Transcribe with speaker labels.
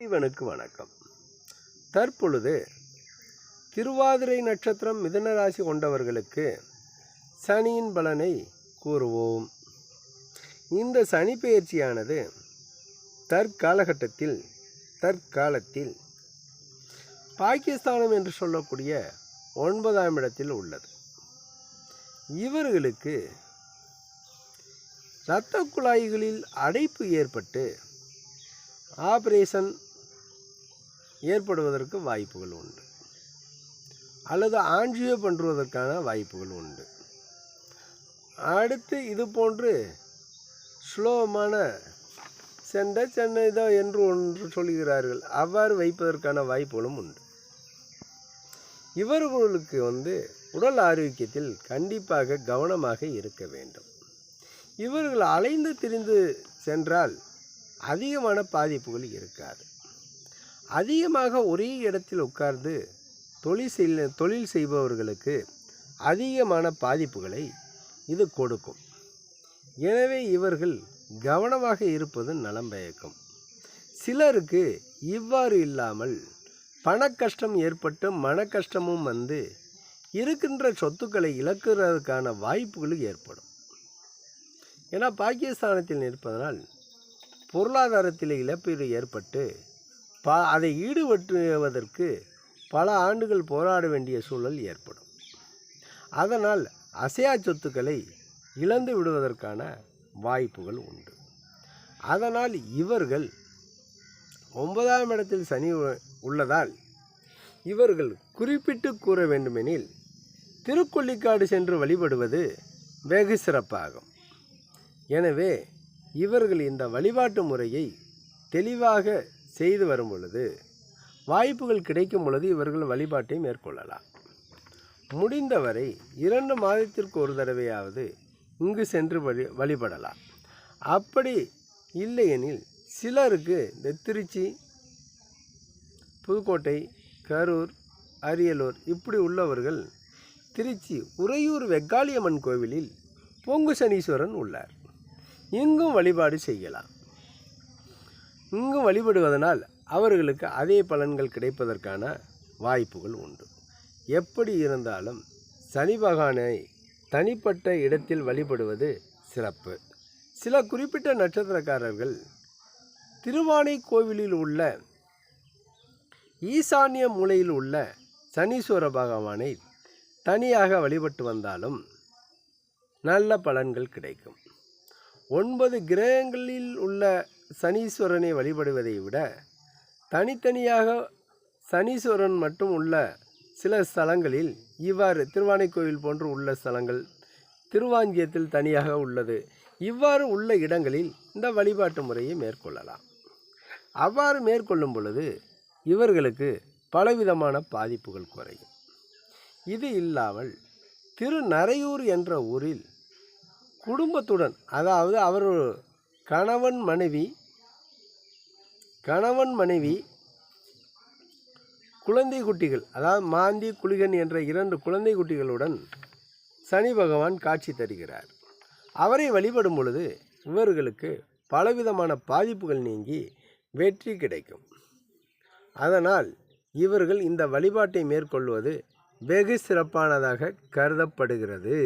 Speaker 1: இவனுக்கு வணக்கம். தற்பொழுது திருவாதிரை நட்சத்திரம் மிதன ராசி கொண்டவர்களுக்கு சனியின் பலனை கூறுவோம். இந்த சனி பெயர்ச்சியானது தற்காலகட்டத்தில் தற்காலத்தில் பாகிஸ்தானம் என்று சொல்லக்கூடிய ஒன்பதாம் இடத்தில் உள்ளது. இவர்களுக்கு இரத்த குழாய்களில் அடைப்பு ஏற்பட்டு ஆபரேஷன் ஏற்படுவதற்கு வாய்ப்புகள் உண்டு. அல்லது ஆஞ்சியோ பண்ணுவதற்கான வாய்ப்புகள் உண்டு. அடுத்து இது போன்று ஸ்லோமான சென்ற சென்னை தான் என்று ஒன்று சொல்கிறார்கள். அவ்வாறு வைப்பதற்கான வாய்ப்புகளும் உண்டு. இவர்களுக்கு வந்து உடல் ஆரோக்கியத்தில் கண்டிப்பாக கவனமாக இருக்க வேண்டும். இவர்கள் அலைந்து திரிந்து சென்றால் அதிகமான பாதிப்புகள் இருக்காது. அதிகமாக ஒரே இடத்தில் உட்கார்ந்து தொழில் செய் தொழில் செய்பவர்களுக்கு அதிகமான பாதிப்புகளை இது கொடுக்கும். எனவே இவர்கள் கவனமாக இருப்பது நலம் பயக்கும். சிலருக்கு இவ்வாறு இல்லாமல் பண கஷ்டம் ஏற்பட்டு மன கஷ்டமும் வந்து இருக்கின்ற சொத்துக்களை இழக்கிறதுக்கான வாய்ப்புகள் ஏற்படும். ஏன்னா பாகிஸ்தானத்தில் நிற்பதனால் பொருளாதாரத்தில் இழப்பீடு ஏற்பட்டு ப அதை ஈடுபட்டுவதற்கு பல ஆண்டுகள் போராட வேண்டிய சூழல் ஏற்படும். அதனால் அசையா சொத்துக்களை இழந்து விடுவதற்கான வாய்ப்புகள் உண்டு. அதனால் இவர்கள் ஒன்பதாம் இடத்தில் சனி உள்ளதால் இவர்கள் குறிப்பிட்டு கூற வேண்டுமெனில் திருக்கொள்ளிக்காடு சென்று வழிபடுவது வெகு சிறப்பாகும். எனவே இவர்கள் இந்த வழிபாட்டு முறையை தெளிவாக செய்து வரும் பொழுது வாய்ப்புகள் கிடைக்கும் பொழுது இவர்கள் வழிபாட்டை மேற்கொள்ளலாம். முடிந்தவரை இரண்டு மாதத்திற்கு ஒரு தடவையாவது இங்கு சென்று வழி வழிபடலாம். அப்படி இல்லையெனில் சிலருக்கு இந்த திருச்சி புதுக்கோட்டை கரூர் அரியலூர் இப்படி உள்ளவர்கள் திருச்சி உறையூர் வெக்காளியம்மன் கோவிலில் பொங்கு சனீஸ்வரன் உள்ளார். இங்கும் வழிபாடு செய்யலாம். இங்கும் வழிபடுவதனால் அவர்களுக்கு அதே பலன்கள் கிடைப்பதற்கான வாய்ப்புகள் உண்டு. எப்படி இருந்தாலும் சனி பகவானை தனிப்பட்ட இடத்தில் வழிபடுவது சிறப்பு. சில குறிப்பிட்ட நட்சத்திரக்காரர்கள் திருவானை கோவிலில் உள்ள ஈசானிய மூலையில் உள்ள சனீஸ்வர பகவானை தனியாக வழிபட்டு வந்தாலும் நல்ல பலன்கள் கிடைக்கும். ஒன்பது கிரகங்களில் உள்ள சனீஸ்வரனை வழிபடுவதை விட தனித்தனியாக சனீஸ்வரன் மட்டும் உள்ள சில ஸ்தலங்களில் இவ்வாறு திருவானைக்கோவில் போன்று உள்ள ஸ்தலங்கள் திருவாஞ்சியத்தில் தனியாக உள்ளது. இவ்வாறு உள்ள இடங்களில் இந்த வழிபாட்டு முறையை மேற்கொள்ளலாம். அவ்வாறு மேற்கொள்ளும் பொழுது இவர்களுக்கு பலவிதமான பாதிப்புகள் குறையும். இது இல்லாமல் திருநரையூர் என்ற ஊரில் குடும்பத்துடன் அதாவது அவர் கணவன் மனைவி கணவன் மனைவி குழந்தை குட்டிகள் அதாவது மாந்தி குளிகன் என்ற இரண்டு குழந்தை குட்டிகளுடன் சனி பகவான் காட்சி தருகிறார். அவரை வழிபடும் பொழுது இவர்களுக்கு பலவிதமான பாதிப்புகள் நீங்கி வெற்றி கிடைக்கும். அதனால் இவர்கள் இந்த வழிபாட்டை மேற்கொள்வது வெகு சிறப்பானதாக கருதப்படுகிறது.